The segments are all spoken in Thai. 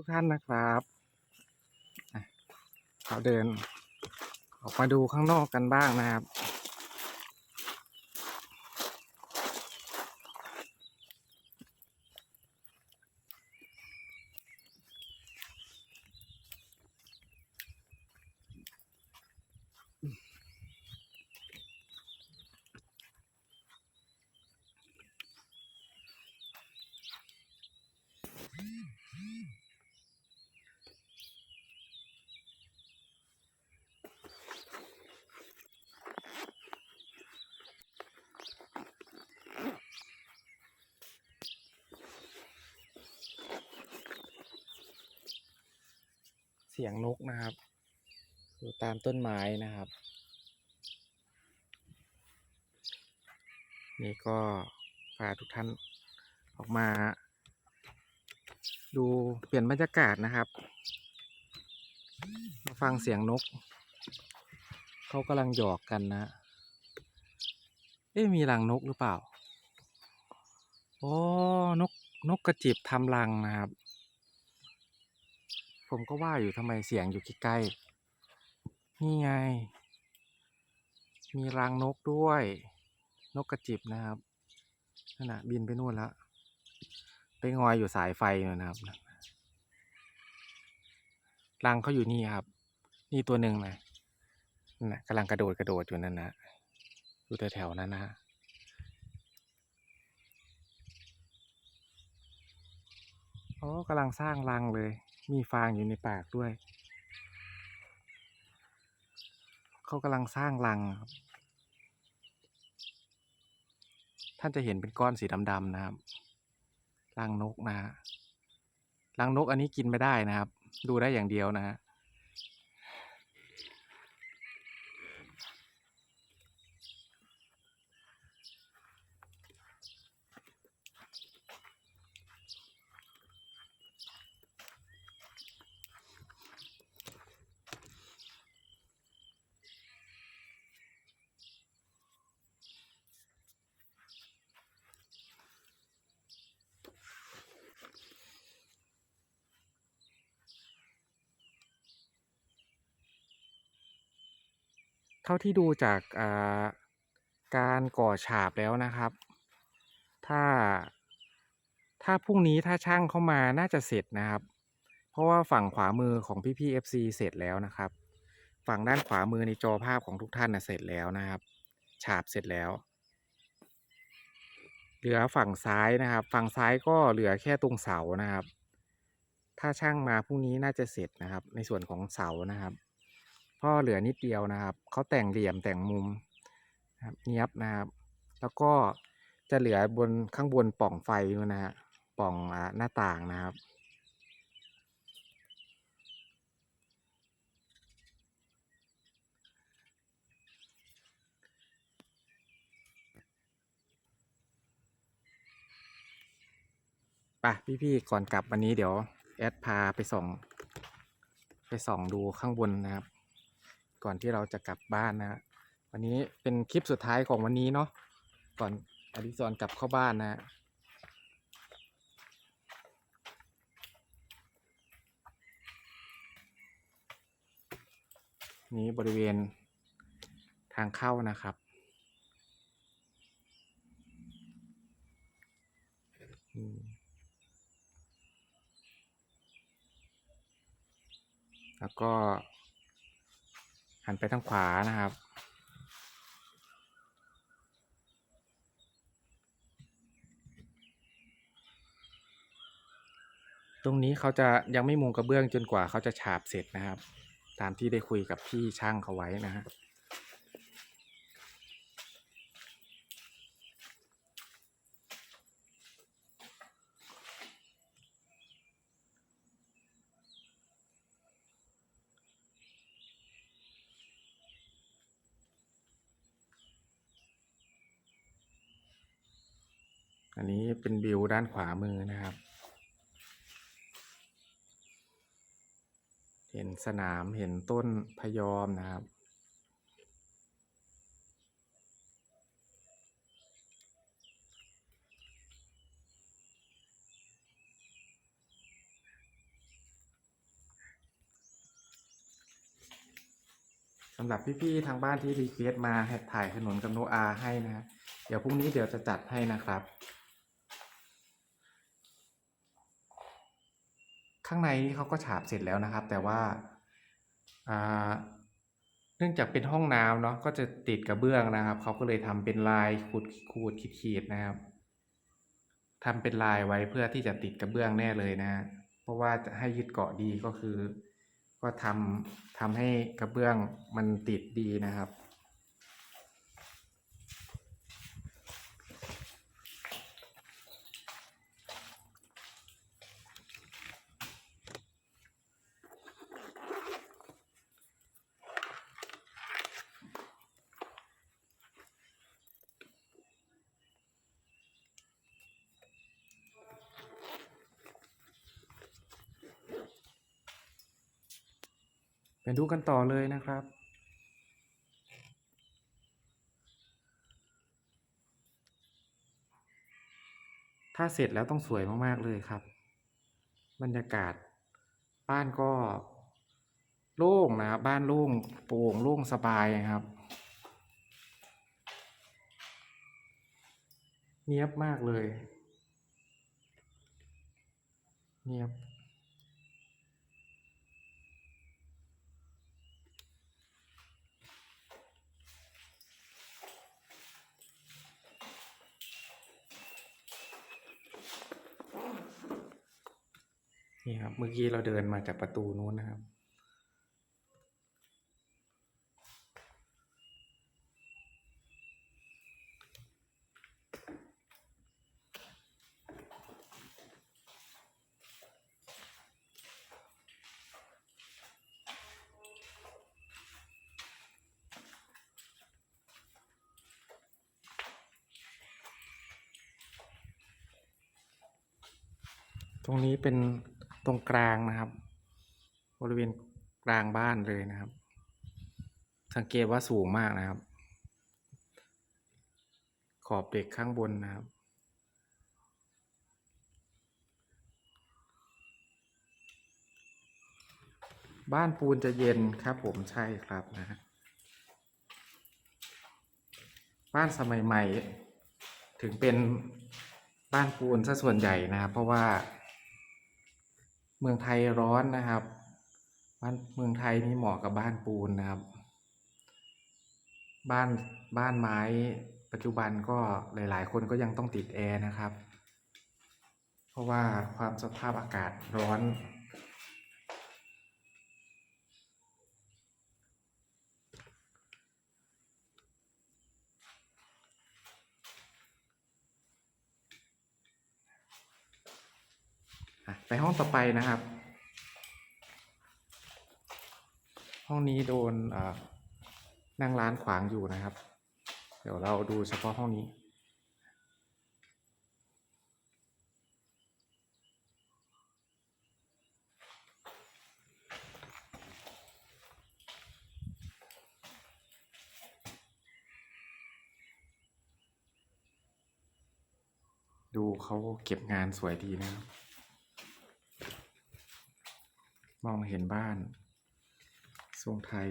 ทุกท่านนะครับอะเราเดินออกมาดูข้างนอกกันบ้างนะครับ สียงนกนะครับ อยู่ตามต้นไม้นะครับ นี่ก็พาทุกท่านออกมา ดูเปลี่ยนบรรยากาศนะครับ มาฟังเสียงนก เขากำลังหยอกกันนะ เอ๊ะมีรังนกหรือเปล่า โอ้ นกนกกระจิบทำรังนะครับ ผมก็ว่าอยู่ทำไมเสียงอยู่ใกล้ๆนี่ไง มีรังนกด้วย นกกระจิบนะครับนั่นนะบินไปนู่นแล้วไปงอยอยู่สายไฟนู่นนะครับรังเขาอยู่นี่ครับ นี่ตัวหนึ่งนะนั่นนะกำลังกระโดดกระโดดอยู่นั่นนะอยู่แถวๆนั้นนะโอ้กำลังสร้างรังเลย มีฟางอยู่ในปากด้วย เขากำลังสร้างรังครับ ท่านจะเห็นเป็นก้อนสีดำๆนะครับ รังนกนะฮะรังนกอันนี้กินไม่ได้นะครับ ดูได้อย่างเดียวนะฮะ ท่าที่ดูจากการก่อฉาบแล้วนะครับ ถ้าถ้าพรุ่งนี้ถ้าช่างเข้ามาน่าจะเสร็จนะครับ เพราะว่าฝั่งขวามือของพี่พี่เอฟซีเสร็จแล้วนะครับ ฝั่งด้านขวามือในจอภาพของทุกท่านนะเสร็จแล้วนะครับ ฉาบเสร็จแล้ว เหลือฝั่งซ้ายนะครับ ฝั่งซ้ายก็เหลือแค่ตรงเสานะครับ ถ้าช่างมาพรุ่งนี้น่าจะเสร็จนะครับ ในส่วนของเสานะครับ เพราะเหลือนิดเดียวนะครับเขาแต่งเหลี่ยมแต่งมุมนะครับเนียบนะครับ แล้วก็จะเหลือบนข้างบนปล่องไฟนะฮะปล่องอหน้าต่างนะครับไปพี่ๆก่อนกลับวันนี้เดี๋ยว แอดพาไปส่อง ไปส่องดูข้างบนนะครับ ก่อนที่เราจะกลับบ้านนะฮะวันนี้เป็นคลิปสุดท้ายของวันนี้เนาะก่อนอดิศรกลับเข้าบ้านนะฮะนี้บริเวณทางเข้านะครับ แล้วก็ หันไปทางขวานะครับ ตรงนี้เขาจะยังไม่มุงกระเบื้องจนกว่าเขาจะฉาบเสร็จนะครับ ตามที่ได้คุยกับพี่ช่างเขาไว้นะฮะ อันนี้เป็นวิวด้านขวามือนะครับ เห็นสนามเห็นต้นพยอมนะครับสำหรับพี่ๆทางบ้านที่รีเควสมาถ่ายถนนกำบโนอาให้นะ เดี๋ยวพรุ่งนี้เดี๋ยวจะจัดให้นะครับ ข้างในนี่เขาก็ฉาบเสร็จแล้วนะครับ แต่ว่าเนื่องจากเป็นห้องน้ำเนาะก็จะติดกระเบื้องนะครับเขาก็เลยทำเป็นลายขูดขูดขีดขีดนะครับทำเป็นลายไว้เพื่อที่จะติดกระเบื้องแน่เลยนะฮะเพราะว่าจะให้ยึดเกาะดีก็คือ ก็ทำทำให้กระเบื้องมันติดดีนะครับ ไปดูกันต่อเลยนะครับ ถ้าเสร็จแล้วต้องสวยมากๆเลยครับ บรรยากาศ บ้านก็โล่งนะครับบ้านโล่งโปร่งโล่งสบายครับ เนียบมากเลย เนียบ นี่ครับ เมื่อกี้เราเดินมาจากประตูนู้นนะครับตรงนี้เป็น ตรงกลางนะครับ บริเวณกลางบ้านเลยนะครับ สังเกตว่าสูงมากนะครับ ขอบเด็กข้างบนนะครับ บ้านปูนจะเย็นครับ ผมใช่ครับนะฮะบ้านสมัยใหม่ ถึงเป็นบ้านปูนซะส่วนใหญ่นะครับ เพราะว่า เมืองไทยร้อนนะครับ บ้านเมืองไทยนี่เหมาะกับบ้านปูนนะครับ บ้านบ้านไม้ปัจจุบันก็หลาย ๆ คนก็ยังต้องติดแอร์นะครับ เพราะว่าความสภาพอากาศร้อน อะ ไปห้องต่อไปนะครับ ห้องนี้โดนนั่งร้านขวางอยู่นะครับ เดี๋ยวเราดูเฉพาะห้องนี้ดูเขาเก็บงานสวยดีนะครับ มองเห็นบ้าน ทรงไทย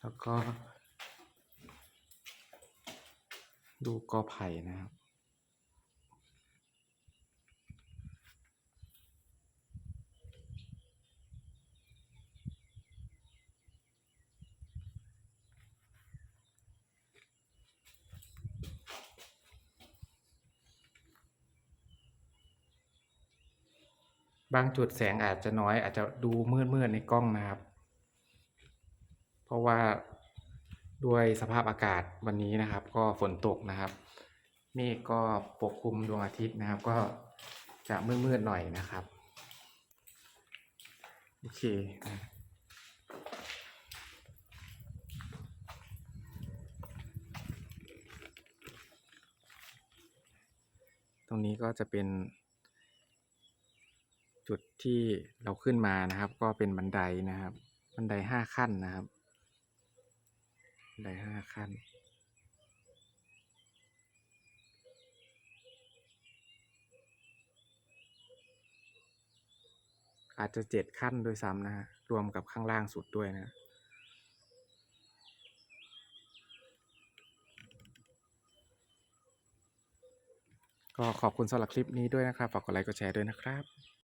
แล้วก็ ดูกอไผ่นะครับ บางจุดแสงอาจจะน้อย อาจจะดูมืดๆในกล้องนะครับ เพราะว่าด้วยสภาพอากาศวันนี้นะครับ ก็ฝนตกนะครับเมฆก็ปกคลุมดวงอาทิตย์นะครับ ก็จะมืดๆหน่อยนะครับโอเคตรงนี้ก็จะเป็น จุดที่เราขึ้นมานะครับ ก็เป็นบันไดนะครับ บันไดห้าขั้นนะครับ บันไดห้าขั้น อาจจะเจ็ดขั้นด้วยซ้ำนะฮะรวมกับข้างล่างสุดด้วยนะก็ขอบคุณสำหรับคลิปนี้ด้วยนะครับ ฝากกดไลค์กดแชร์ด้วยนะครับ